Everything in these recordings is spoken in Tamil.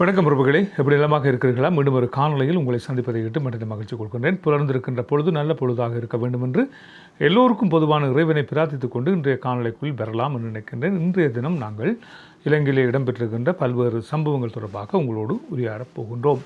வணக்கம் பிரபுகளே. எப்படி இல்லாமல் இருக்கிறீர்களா? மீண்டும் ஒரு காணொலியில் உங்களை சந்திப்பதை இட்டு மனித மகிழ்ச்சி கொள்கின்றேன். புலர்ந்திருக்கின்ற பொழுது நல்ல பொழுதாக இருக்க வேண்டும் என்று எல்லோருக்கும் பொதுவான இறைவனை பிரார்த்தித்துக் கொண்டு இன்றைய காணொலிக்குள் பெறலாம் என்று நினைக்கின்றேன். இன்றைய தினம் நாங்கள் இலங்கையிலே இடம்பெற்றிருக்கின்ற பல்வேறு சம்பவங்கள் தொடர்பாக உங்களோடு உரையாடப் போகின்றோம்.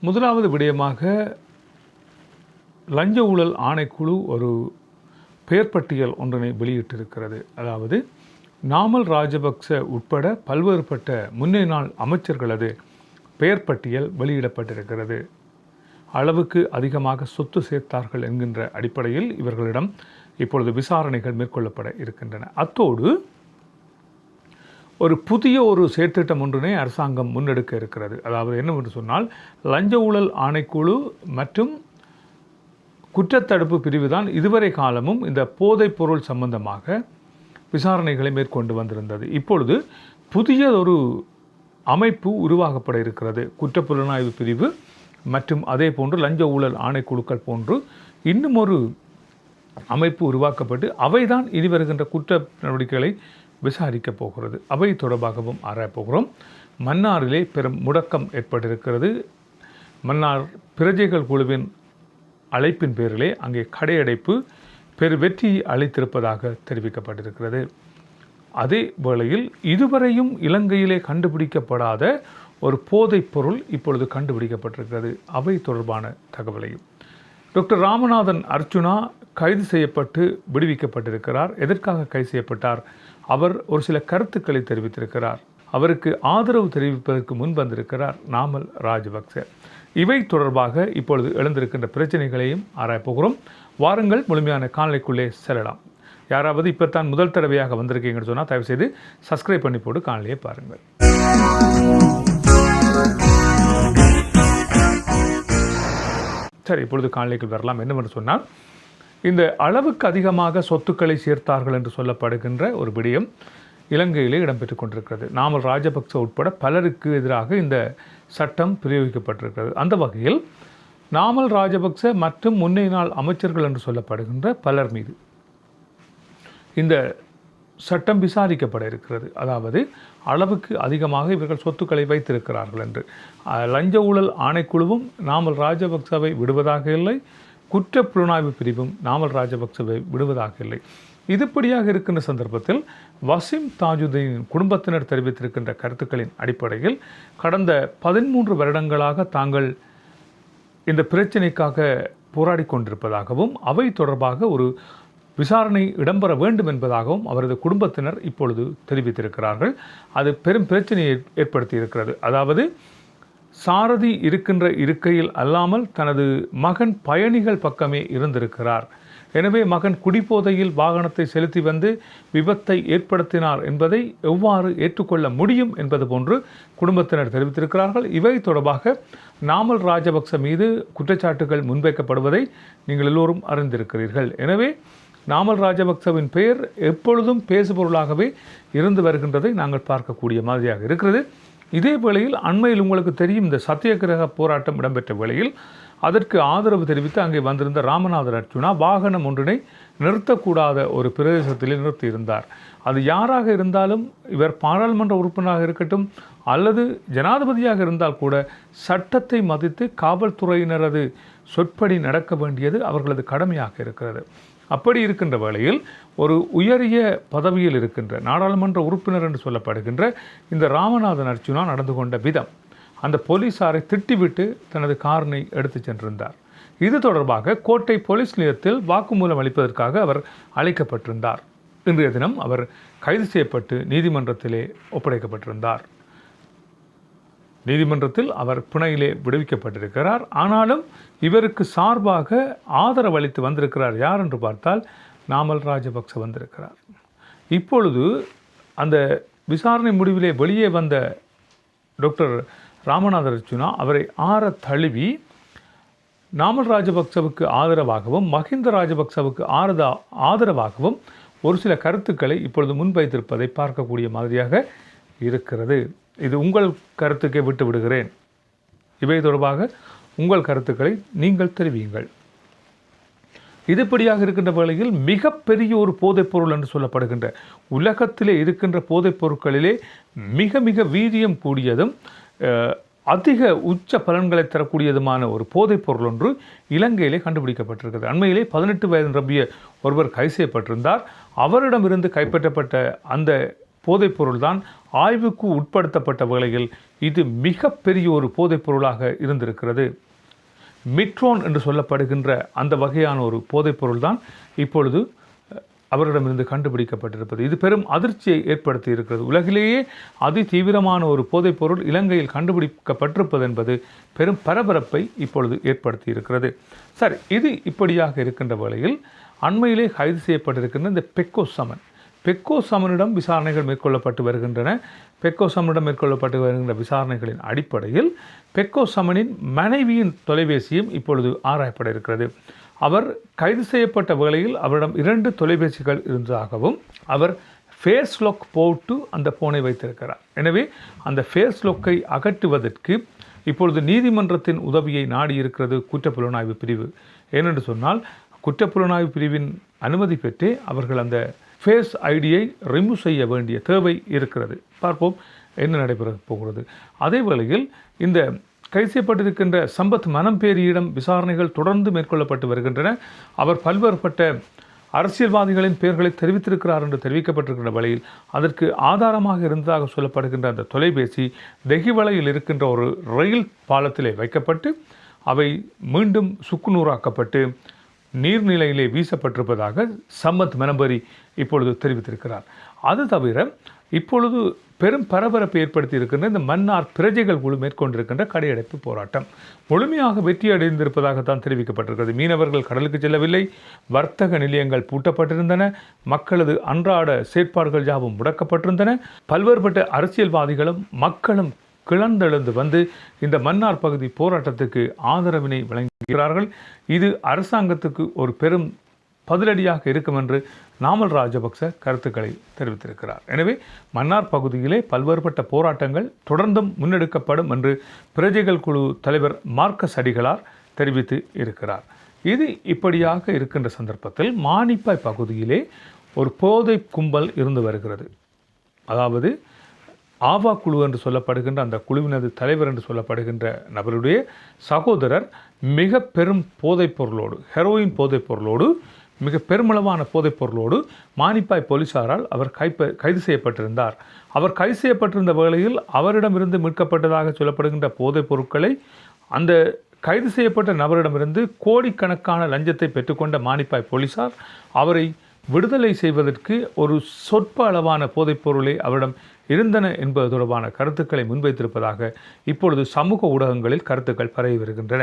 முதலாவது விடயமாக லஞ்ச ஊழல் ஆணைக்குழு ஒரு பெயர் பட்டியல் ஒன்றினை வெளியிட்டிருக்கிறது. அதாவது நாமல் ராஜபக்ச உட்பட பல்வேறுபட்ட முன்னே நாள் அமைச்சர்களது பெயர் பட்டியல் வெளியிடப்பட்டிருக்கிறது. அளவுக்கு அதிகமாக சொத்து சேர்த்தார்கள் என்கின்ற அடிப்படையில் இவர்களிடம் இப்பொழுது விசாரணைகள் மேற்கொள்ளப்பட இருக்கின்றன. அத்தோடு ஒரு புதிய ஒரு செயற்திட்டம் ஒன்றினை அரசாங்கம் முன்னெடுக்க இருக்கிறது. அதாவது என்னவென்று சொன்னால் லஞ்ச ஊழல் ஆணைக்குழு மற்றும் குற்றத்தடுப்பு பிரிவு தான் இதுவரை காலமும் இந்த போதைப் பொருள் சம்பந்தமாக விசாரணைகளை மேற்கொண்டு வந்திருந்தது. இப்பொழுது புதிய ஒரு அமைப்பு உருவாக்கப்பட இருக்கிறது. குற்றப்புலனாய்வு பிரிவு மற்றும் அதே போன்று லஞ்ச ஊழல் ஆணைக்குழுக்கள் போன்று இன்னும் ஒரு அமைப்பு உருவாக்கப்பட்டு அவைதான் இனி வருகின்ற குற்ற நடவடிக்கைகளை விசாரிக்கப் போகிறது. அவை தொடர்பாகவும் ஆராயப்போகிறோம் மன்னாரிலே பெரும் முடக்கம் ஏற்பட்டிருக்கிறது. மன்னார் பிரஜைகள் குழுவின் அழைப்பின் பேரிலே அங்கே கடையடைப்பு பெரு வெற்றியை அளித்திருப்பதாக தெரிவிக்கப்பட்டிருக்கிறது. அதே வேளையில் இதுவரையும் இலங்கையிலே கண்டுபிடிக்கப்படாத ஒரு போதைப் பொருள் இப்பொழுது கண்டுபிடிக்கப்பட்டிருக்கிறது. அவை தொடர்பான தகவலையும். டாக்டர் ராமநாதன் அர்ச்சுனா கைது செய்யப்பட்டு விடுவிக்கப்பட்டிருக்கிறார். எதற்காக கைது செய்யப்பட்டார்? அவர் ஒரு சில கருத்துக்களை தெரிவித்திருக்கிறார். அவருக்கு ஆதரவு தெரிவிப்பதற்கு முன் வந்திருக்கிறார் நாமல் ராஜபக்சே. இவை தொடர்பாக இப்பொழுது எழுந்திருக்கின்ற பிரச்சனைகளையும் ஆராயப்போகிறோம் வாருங்கள் முழுமையான காணொலிக்குள்ளே செல்லலாம். யாராவது இப்போ தான் முதல் தடவையாக வந்திருக்கீங்கன்னு சொன்னால் தயவுசெய்து சப்ஸ்கிரைப் பண்ணி போட்டு காணொலியை பாருங்கள். சரி இப்பொழுது காணொலிக்கு வரலாம். என்னவென்று சொன்னால் இந்த அளவுக்கு அதிகமாக சொத்துக்களை சேர்த்தார்கள் என்று சொல்லப்படுகின்ற ஒரு விடயம் இலங்கையிலே இடம்பெற்றுக் கொண்டிருக்கிறது. நாமல் ராஜபக்ச உட்பட பலருக்கு எதிராக இந்த சட்டம் பிரயோகிக்கப்பட்டிருக்கிறது. அந்த வகையில் நாமல் ராஜபக்ச மற்றும் முன்னைய நாள் அமைச்சர்கள் என்று சொல்லப்படுகின்ற பலர் மீது இந்த சட்டம் விசாரிக்கப்பட இருக்கிறது. அதாவது அளவுக்கு அதிகமாக இவர்கள் சொத்துக்களை வைத்திருக்கிறார்கள் என்று. லஞ்ச ஊழல் ஆணைக்குழுவும் நாமல் ராஜபக்சவை விடுவதாக இல்லை. குற்ற புலனாய்வு பிரிவும் நாமல் ராஜபக்சவை விடுவதாக இல்லை. இதுபடியாக இருக்கின்ற சந்தர்ப்பத்தில் வசிம் தாஜுதீன் குடும்பத்தினர் தெரிவித்திருக்கின்ற கருத்துக்களின் அடிப்படையில் கடந்த பதிமூன்று வருடங்களாக தாங்கள் இந்த பிரச்சினைக்காக போராடி கொண்டிருப்பதாகவும் அவை தொடர்பாக ஒரு விசாரணை இடம்பெற வேண்டும் என்பதாகவும் அவரது குடும்பத்தினர் இப்பொழுது தெரிவித்திருக்கிறார்கள். அது பெரும் பிரச்சனையை ஏற்படுத்தியிருக்கிறது. அதாவது சாரதி இருக்கின்ற இருக்கையில் அல்லாமல் தனது மகன் பயணிகள் பக்கமே இருந்திருக்கிறார். எனவே மகன் குடிபோதையில் வாகனத்தை செலுத்தி வந்து விபத்தை ஏற்படுத்தினார் என்பதை எவ்வாறு ஏற்றுக்கொள்ள முடியும் என்பது போன்று குடும்பத்தினர் தெரிவித்திருக்கிறார்கள். இவை தொடர்பாக நாமல் ராஜபக்ச மீது குற்றச்சாட்டுகள் முன்வைக்கப்படுவதை நீங்கள் எல்லோரும் அறிந்திருக்கிறீர்கள். எனவே நாமல் ராஜபக்சவின் பெயர் எப்பொழுதும் பேசுபொருளாகவே இருந்து வருகின்றதை நாங்கள் பார்க்கக்கூடிய மாதிரியாக இருக்கிறது. இதே வேளையில் அண்மையில் உங்களுக்கு தெரியும் இந்த சத்தியகிரக போராட்டம் இடம்பெற்ற வேளையில் அதற்கு ஆதரவு தெரிவித்து அங்கே வந்திருந்த ராமநாதர் அர்ஜுனா வாகனம் ஒன்றினை நிறுத்தக்கூடாத ஒரு பிரதேசத்திலே நிறுத்தியிருந்தார். அது யாராக இருந்தாலும் இவர் பாராளுமன்ற உறுப்பினராக இருக்கட்டும் அல்லது ஜனாதிபதியாக இருந்தால் கூட சட்டத்தை மதித்து காவல்துறையினரது சொற்படி நடக்க வேண்டியது அவர்களது கடமையாக இருக்கிறது. அப்படி இருக்கின்ற வேளையில் ஒரு உயரிய பதவியில் இருக்கின்ற நாடாளுமன்ற உறுப்பினர் என்று சொல்லப்படுகின்ற இந்த ராமநாதன் அர்ச்சுனா நடந்து கொண்ட விதம் அந்த போலீசாரை திட்டிவிட்டு தனது காரினை எடுத்துச் சென்றிருந்தார். இது தொடர்பாக கோட்டை போலீஸ் நிலையத்தில் வாக்குமூலம் அளிப்பதற்காக அவர் அழைக்கப்பட்டிருந்தார். இன்றைய தினம் அவர் கைது செய்யப்பட்டு நீதிமன்றத்திலே ஒப்படைக்கப்பட்டிருந்தார். நீதிமன்றத்தில் அவர் பிணையிலே விடுவிக்கப்பட்டிருக்கிறார். ஆனாலும் இவருக்கு சார்பாக ஆதரவு அளித்து வந்திருக்கிறார் யார் என்று பார்த்தால் நாமல் ராஜபக்ச வந்திருக்கிறார். இப்பொழுது அந்த விசாரணை முடிவிலே வெளியே வந்த டாக்டர் ராமநாத அர்ச்சுனா அவரை ஆற தழுவி நாமல் ராஜபக்சவுக்கு ஆதரவாகவும் மஹிந்த ராஜபக்சவுக்கு ஆரதா ஆதரவாகவும் ஒரு சில கருத்துக்களை இப்பொழுது முன்வைத்திருப்பதை பார்க்கக்கூடிய மாதிரியாக இருக்கிறது. இது உங்கள் கருத்துக்கே விட்டு விடுகிறேன். இவை தொடர்பாக உங்கள் கருத்துக்களை நீங்கள் தெரிவியுங்கள். இதுபடியாக இருக்கின்ற வேளையில் மிகப்பெரிய ஒரு போதைப்பொருள் என்று சொல்லப்படுகின்ற உலகத்திலே இருக்கின்ற போதைப்பொருட்களிலே மிக மிக வீரியம் கூடியதும் அதிக உச்ச பலன்களை தரக்கூடியதுமான ஒரு போதைப் பொருள் ஒன்று இலங்கையிலே கண்டுபிடிக்கப்பட்டிருக்கிறது. அண்மையிலே பதினெட்டு வயது நிரம்பிய ஒருவர் கைது செய்யப்பட்டிருந்தார். அவரிடமிருந்து கைப்பற்றப்பட்ட அந்த போதைப்பொருள்தான் ஆய்வுக்கு உட்படுத்தப்பட்ட வேளையில் இது மிகப்பெரிய ஒரு போதைப்பொருளாக இருந்திருக்கிறது. மிட்ரோன் என்று சொல்லப்படுகின்ற அந்த வகையான ஒரு போதைப்பொருள் தான் இப்பொழுது அவரிடமிருந்து கண்டுபிடிக்கப்பட்டிருப்பது. இது பெரும் அதிர்ச்சியை ஏற்படுத்தி இருக்கிறது. உலகிலேயே அதி தீவிரமான ஒரு போதைப்பொருள் இலங்கையில் கண்டுபிடிக்கப்பட்டிருப்பது என்பது பெரும் பரபரப்பை இப்பொழுது ஏற்படுத்தி இருக்கிறது. சரி இது இப்படியாக இருக்கின்ற வேளையில் அண்மையிலே கைது செய்யப்பட்டிருக்கின்ற இந்த பெக்கோ சமன் பெக்கோ சமனிடம் விசாரணைகள் மேற்கொள்ளப்பட்டு வருகின்றன. பெக்கோ சமனிடம் மேற்கொள்ளப்பட்டு வருகின்ற விசாரணைகளின் அடிப்படையில் பெக்கோ சமனின் மனைவியின் தொலைபேசியும் இப்பொழுது ஆராயப்பட இருக்கிறது. அவர் கைது செய்யப்பட்ட வேளையில் அவரிடம் இரண்டு தொலைபேசிகள் இருந்ததாகவும் அவர் ஃபேஸ் லொக் போட்டு அந்த போனை வைத்திருக்கிறார். எனவே அந்த ஃபேஸ் லொக்கை அகற்றுவதற்கு இப்பொழுது நீதிமன்றத்தின் உதவியை நாடியிருக்கிறது குற்றப்புலனாய்வு பிரிவு. ஏனென்று சொன்னால் குற்றப்புலனாய்வு பிரிவின் அனுமதி பெற்றே அவர்கள் அந்த ஃபேஸ் ஐடியை ரிமூவ் செய்ய வேண்டிய தேவை இருக்கிறது. பார்ப்போம் என்ன நடைபெற போகிறது. அதே வேளையில் இந்த கைது செய்யப்பட்டிருக்கின்ற சம்பத் மனம்பேரியிடம் விசாரணைகள் தொடர்ந்து மேற்கொள்ளப்பட்டு வருகின்றன. அவர் பல்வேறுபட்ட அரசியல்வாதிகளின் பெயர்களை தெரிவித்திருக்கிறார் என்று தெரிவிக்கப்பட்டிருக்கின்ற வழியில் அதற்கு ஆதாரமாக இருந்ததாக சொல்லப்படுகின்ற அந்த தொலைபேசி தெகிவலையில் இருக்கின்ற ஒரு ரயில் பாலத்திலே வைக்கப்பட்டு அவை மீண்டும் சுக்குநூறாக்கப்பட்டு நீர்நிலையிலே வீசப்பட்டிருப்பதாக சம்மத் மெனபரி இப்பொழுது தெரிவித்திருக்கிறார். அது தவிர இப்பொழுது பெரும் பரபரப்பை ஏற்படுத்தி இருக்கின்ற இந்த மன்னார் பிரஜைகள் குழு மேற்கொண்டிருக்கின்ற கடையடைப்பு போராட்டம். முழுமையாக வெற்றி அடைந்திருப்பதாகத்தான் தெரிவிக்கப்பட்டிருக்கிறது. மீனவர்கள் கடலுக்கு செல்லவில்லை வர்த்தக நிலையங்கள் பூட்டப்பட்டிருந்தன மக்களது அன்றாட செயற்பாடுகள் யாவும் முடக்கப்பட்டிருந்தன பல்வேறுபட்ட அரசியல்வாதிகளும் மக்களும் கிளந்தெழுந்து வந்து இந்த மன்னார் பகுதி போராட்டத்துக்கு ஆதரவினை வழங்குகிறார்கள். இது அரசாங்கத்துக்கு ஒரு பெரும் பதிலடியாக இருக்கும் என்று நாமல் ராஜபக்ச கருத்துக்களை தெரிவித்திருக்கிறார். எனவே மன்னார் பகுதியிலே பல்வேறுபட்ட போராட்டங்கள் தொடர்ந்தும் முன்னெடுக்கப்படும் என்று பிரஜைகள் குழு தலைவர் மார்க்கஸ் அடிகளார் தெரிவித்து இருக்கிறார். இது இப்படியாக இருக்கின்ற சந்தர்ப்பத்தில் மானிப்பாய் பகுதியிலே ஒரு போதை கும்பல் இருந்து வருகிறது. அதாவது ஆவா குழு என்று சொல்லப்படுகின்ற அந்த குழுவினது தலைவர் என்று சொல்லப்படுகின்ற நபருடைய சகோதரர் மிக பெரும் போதைப் பொருளோடு ஹெரோயின் போதைப் பொருளோடு மிக பெருமளவான போதைப் பொருளோடு மானிப்பாய் போலீசாரால் அவர் கைப்ப கைது செய்யப்பட்டிருந்தார். அவர் கைது செய்யப்பட்டிருந்த வேளையில் அவரிடமிருந்து மீட்கப்பட்டதாக சொல்லப்படுகின்ற போதைப் பொருட்களை அந்த கைது செய்யப்பட்ட நபரிடமிருந்து கோடிக்கணக்கான லஞ்சத்தை பெற்றுக்கொண்ட மானிப்பாய் போலீசார் அவரை விடுதலை செய்வதற்கு ஒரு சொற்ப அளவான போதைப்பொருளை அவரிடம் இருந்தன என்பது தொடர்பான கருத்துக்களை முன்வைத்திருப்பதாக இப்பொழுது சமூக ஊடகங்களில் கருத்துக்கள் பரவி வருகின்றன.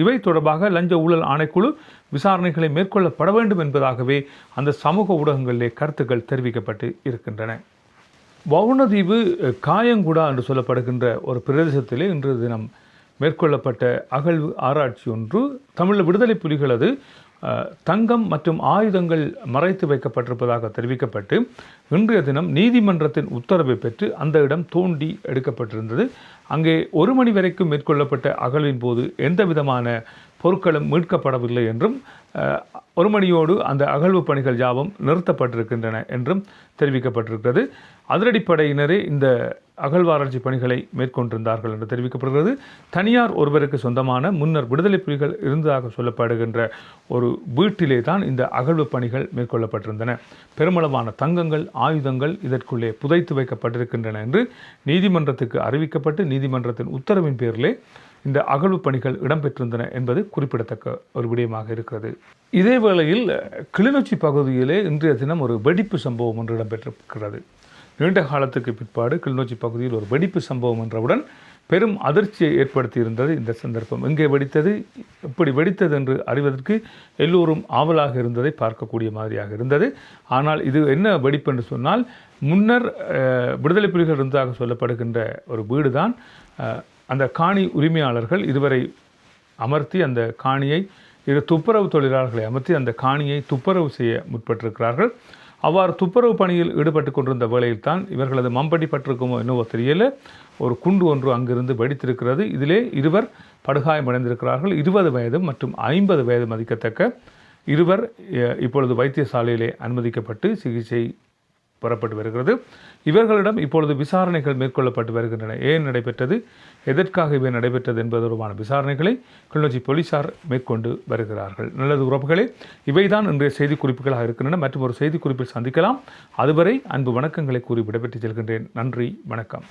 இவை தொடர்பாக லஞ்ச ஊழல் ஆணைக்குழு விசாரணைகளை மேற்கொள்ளப்பட வேண்டும் என்பதாகவே அந்த சமூக ஊடகங்களிலே கருத்துக்கள் தெரிவிக்கப்பட்டு இருக்கின்றன. வவுணதீவு காயங்குடா என்று சொல்லப்படுகின்ற ஒரு பிரதேசத்திலே இன்று தினம் மேற்கொள்ளப்பட்ட அகழ்வு ஆராய்ச்சி ஒன்று தமிழ் விடுதலை புலிகளது தங்கம் மற்றும் ஆயுதங்கள் மறைத்து வைக்கப்பட்டிருப்பதாக தெரிவிக்கப்பட்டு இன்றைய தினம் நீதிமன்றத்தின் உத்தரவை பெற்று அந்த இடம் தோண்டி எடுக்கப்பட்டிருந்தது. அங்கே ஒரு மணி வரைக்கும் மேற்கொள்ளப்பட்ட அகழ்வின் போது எந்த விதமான பொருட்களும் மீட்கப்படவில்லை என்றும் ஒரு மணியோடு அந்த அகழ்வு பணிகள் யாவும் நிறுத்தப்பட்டிருக்கின்றன என்றும் தெரிவிக்கப்பட்டிருக்கிறது. அதிரடிப்படையினரே இந்த அகழ்வாராய்ச்சி பணிகளை மேற்கொண்டிருந்தார்கள் என்று தெரிவிக்கப்படுகிறது. தனியார் ஒருவருக்கு சொந்தமான முன்னர் விடுதலை புலிகள் இருந்ததாக சொல்லப்படுகின்ற ஒரு வீட்டிலே தான் இந்த அகழ்வு பணிகள் மேற்கொள்ளப்பட்டிருந்தன. பெருமளவான தங்கங்கள் ஆயுதங்கள் இதற்குள்ளே புதைத்து வைக்கப்பட்டிருக்கின்றன என்று நீதிமன்றத்துக்கு அறிவிக்கப்பட்டு நீதிமன்றத்தின் உத்தரவின் பேரிலே இந்த அகழ்வு பணிகள் இடம்பெற்றிருந்தன என்பது குறிப்பிடத்தக்க ஒரு விடயமாக இருக்கிறது. இதே வேளையில் கிளிநொச்சி பகுதியிலே இன்றைய தினம் ஒரு வெடிப்பு சம்பவம் ஒன்று இடம்பெற்றிருக்கிறது. நீண்ட காலத்துக்கு பிற்பாடு கிளிநொச்சி பகுதியில் ஒரு வெடிப்பு சம்பவம் என்றவுடன் பெரும் அதிர்ச்சியை ஏற்படுத்தியிருந்தது இந்த சந்தர்ப்பம். எங்கே வெடித்தது எப்படி வெடித்தது என்று அறிவதற்கு எல்லோரும் ஆவலாக இருந்ததை பார்க்கக்கூடிய மாதிரியாக இருந்தது. ஆனால் இது என்ன வெடிப்பு என்று சொன்னால் முன்னர் விடுதலை புலிகள் இருந்ததாக சொல்லப்படுகின்ற ஒரு வீடு தான் அந்த காணி உரிமையாளர்கள் இதுவரை அமர்த்தி அந்த காணியை இரு துப்புரவு தொழிலாளர்களை அமர்த்தி அந்த காணியை துப்புரவு செய்ய முற்பட்டிருக்கிறார்கள். அவ்வாறு துப்புரவு பணியில் ஈடுபட்டு கொண்டிருந்த வேளையில் தான் இவர்களது மம்படி பட்டிருக்குமோ என்னவோ தெரியல. ஒரு குண்டு ஒன்று அங்கிருந்து வெடித்திருக்கிறது. இதிலே இருவர் படுகாயமடைந்திருக்கிறார்கள். இருபது வயது மற்றும் ஐம்பது வயது மதிக்கத்தக்க இருவர் இப்பொழுது வைத்தியசாலையிலே அனுமதிக்கப்பட்டு சிகிச்சை பெறப்பட்டு வருகிறது. இவர்களிடம் இப்பொழுது விசாரணைகள் மேற்கொள்ளப்பட்டு வருகின்றன. ஏன் நடைபெற்றது? எதற்காக இவை நடைபெற்றது என்பது தொடர்பான விசாரணைகளை கிளிநொச்சி போலீசார் மேற்கொண்டு வருகிறார்கள். நல்லது உறவுகளே இவைதான் இன்றைய செய்தி குறிப்புகளாக இருக்கின்றன. மற்றும் ஒரு செய்தி குறிப்பில் சந்திக்கலாம். அதுவரை அன்பு வணக்கங்களை கூறி விடைபெற்று செல்கின்றேன். நன்றி வணக்கம்.